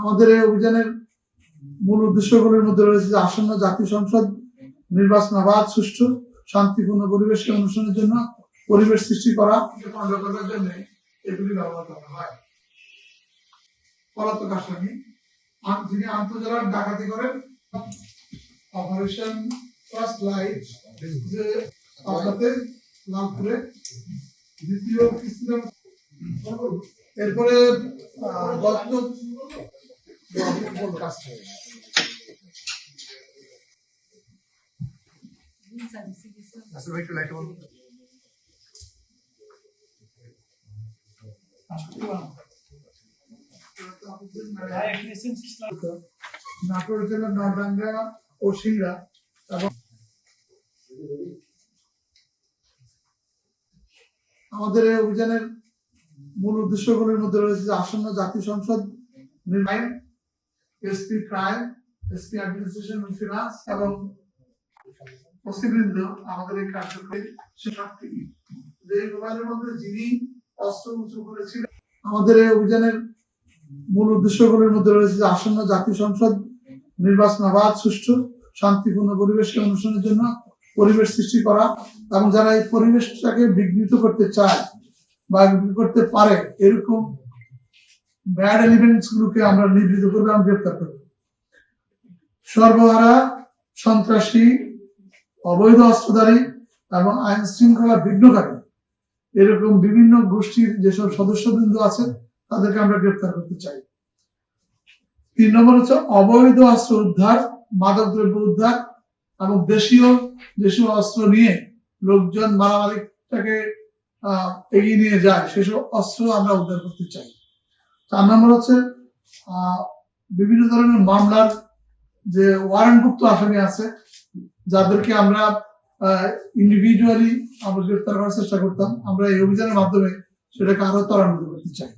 আমাদের এই অভিযানের মূল উদ্দেশ্যগুলির মধ্যে রয়েছে যে আসন্ন জাতীয় সংসদ নির্বাচন আবাদ সুষ্ঠু, শান্তিপূর্ণ পরিবেশকে অনুষ্ঠানের জন্য পরিবেশ সৃষ্টি করা এগুলি ব্যবহার করা হয়। পলাতক আসামি যিনি ডাকাতি করেন অপারেশন ফার্স্ট লাইট যে লালপুরে দ্বিতীয় এরপরে গত নাটোর জেলার নরডাঙ্গা ও সিংড়া এবং আমাদের অভিযানের মূল উদ্দেশ্যগুলির মধ্যে রয়েছে আসন্ন জাতীয় সংসদ নির্মাণ SP crime SP administration finance এবং পশ্চিমবৃন্দ আমাদের এই কার্যক্রমে শিক্ষার্থী। যে মোবাইলের মধ্যে যিনি অস্ত্র উঁচু করেছিলেন, আমাদের এই অভিযানের মূল উদ্দেশ্যগুলির মধ্যে রয়েছে যে আসন্ন জাতীয় সংসদ নির্বাচন আবাদ সুষ্ঠু, শান্তিপূর্ণ পরিবেশকে অনুষ্ঠানের জন্য পরিবেশ সৃষ্টি করা এবং যারা এই পরিবেশটাকে বিঘ্নিত করতে চায় বা করতে পারে, এরকম ব্যাড এলিমেন্টস গুলোকে আমরা নিবৃত করব, এবং গ্রেপ্তার করব। সর্বহারা, সন্ত্রাসী, অবৈধ অস্ত্রধারী এবং আইন শৃঙ্খলা বিঘ্নকারী, এরকম বিভিন্ন গোষ্ঠীর যেসব সদস্যবৃন্দ আছে, তাদেরকে আমরা গ্রেপ্তার করতে চাই। তিন নম্বর হচ্ছে অবৈধ অস্ত্র উদ্ধার, মাদক দ্রব্য উদ্ধার এবং দেশীয় দেশীয় অস্ত্র নিয়ে লোকজন মারামারিটাকে এগিয়ে নিয়ে যায়। সেসব অস্ত্র আমরা উদ্ধার করতে চাই। চার নম্বর হচ্ছে বিভিন্ন ধরনের মামলার যে ওয়ারেন্টভুক্ত আসামি আছে, যাদেরকে আমরা ইন্ডিভিজুয়ালি আমরা গ্রেফতার করার চেষ্টা করতাম, আমরা এই অভিযানের মাধ্যমে সেটাকে আরও ত্বরান্বিত করতে চাই।